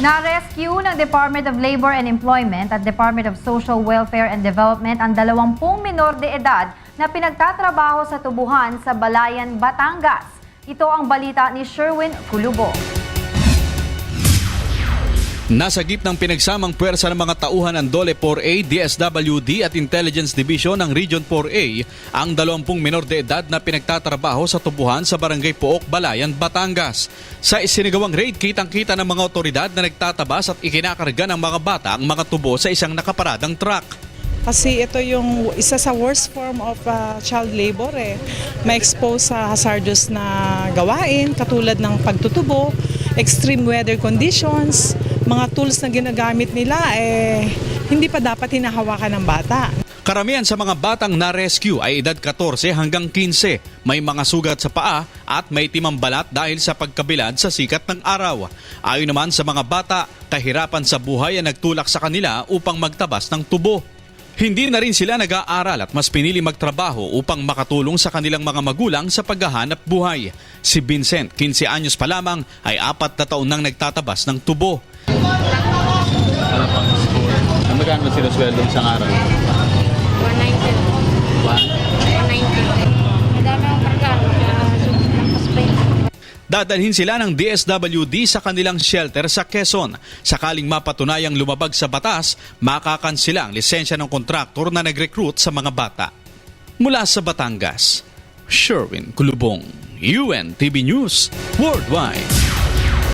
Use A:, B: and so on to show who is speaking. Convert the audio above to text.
A: Na-rescue ng Department of Labor and Employment at Department of Social Welfare and Development ang 20 minor de edad na pinagtatrabaho sa tubuhan sa Balayan, Batangas. Ito ang balita ni Sherwin Culubo.
B: Nasa gitnang pinagsamang puwersa ng mga tauhan ng Dole 4A, DSWD at Intelligence Division ng Region 4A ang 20 minor de edad na pinagtatrabaho sa tubuhan sa Barangay Pook, Balayan, Batangas. Sa isinagawang raid, kitang-kita ng mga otoridad na nagtatabas at ikinakarga ng mga bata ang mga tubo sa isang nakaparadang truck.
C: Kasi ito yung isa sa worst form of uh, child labor eh. Ma-expose sa hazardous na gawain katulad ng pagtutubo, extreme weather conditions, mga tools na ginagamit nila eh hindi pa dapat hinahawakan ng bata.
B: Karamihan sa mga batang na-rescue ay edad 14 hanggang 15. May mga sugat sa paa at may timang balat dahil sa pagkabilad sa sikat ng araw. Ayon naman sa mga bata, kahirapan sa buhay ang nagtulak sa kanila upang magtabas ng tubo. Hindi na rin sila nag-aaral at mas pinili magtrabaho upang makatulong sa kanilang mga magulang sa paghahanap buhay. Si Vincent, 15 anyos pa lamang, ay apat na taon nang nagtatabas ng tubo.
D: Para pang school. Ang magkano sila sweldo sa araw?
E: 190. 190. Madami ang karga. Nakasubok ng paspain.
B: Dadalhin sila ng DSWD sa kanilang shelter sa Quezon. Sakaling mapatunayang lumabag sa batas, makakansila ang lisensya ng kontraktor na nag-recruit sa mga bata. Mula sa Batangas, Sherwin Kulubong, UNTV News Worldwide.